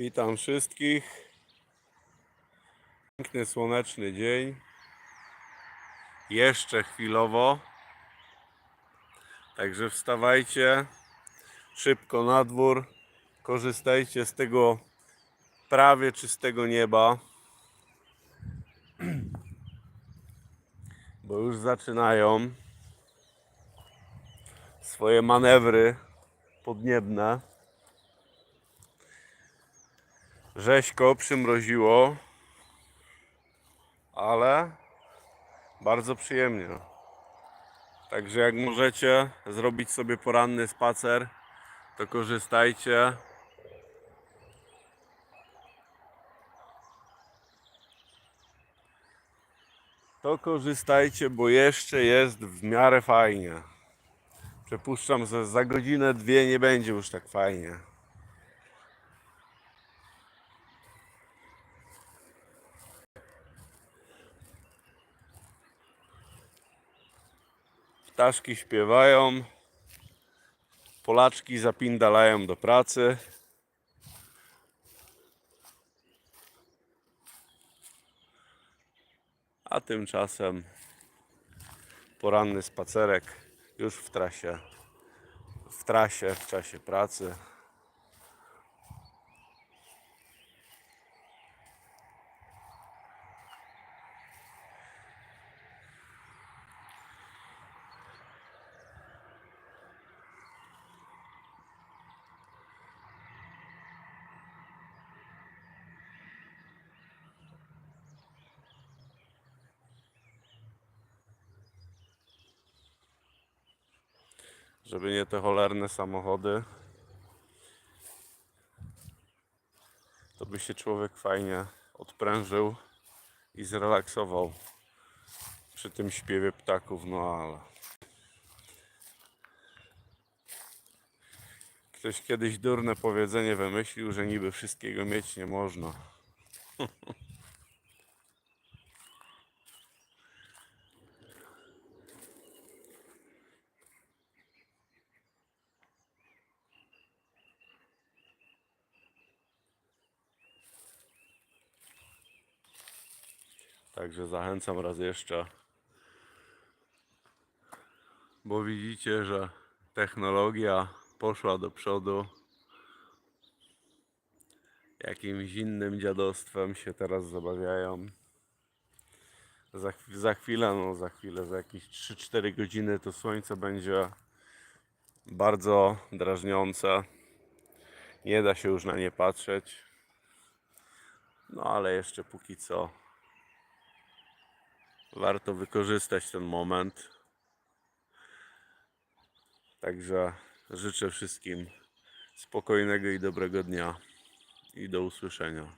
Witam wszystkich. Piękny słoneczny dzień. Jeszcze chwilowo. Także wstawajcie szybko na dwór. Korzystajcie z tego prawie czystego nieba. Bo już zaczynają swoje manewry podniebne. Rzeźko przymroziło, ale bardzo przyjemnie. Także jak możecie zrobić sobie poranny spacer, to korzystajcie. To korzystajcie, bo jeszcze jest w miarę fajnie. Przypuszczam, że za godzinę, dwie nie będzie już tak fajnie. Ptaszki śpiewają, Polaczki zapindalają do pracy. A tymczasem poranny spacerek już w trasie, w trasie, w czasie pracy. Żeby nie te cholerne samochody, to by się człowiek fajnie odprężył i zrelaksował przy tym śpiewie ptaków, no ale. Ktoś kiedyś durne powiedzenie wymyślił, że niby wszystkiego mieć nie można. Także zachęcam raz jeszcze. Bo widzicie, że technologia poszła do przodu. Jakimś innym dziadostwem się teraz zabawiają. Za, za chwilę, no za chwilę, za jakieś 3-4 godziny to słońce będzie bardzo drażniące. Nie da się już na nie patrzeć. No ale jeszcze póki co warto wykorzystać ten moment. Także życzę wszystkim spokojnego i dobrego dnia i do usłyszenia.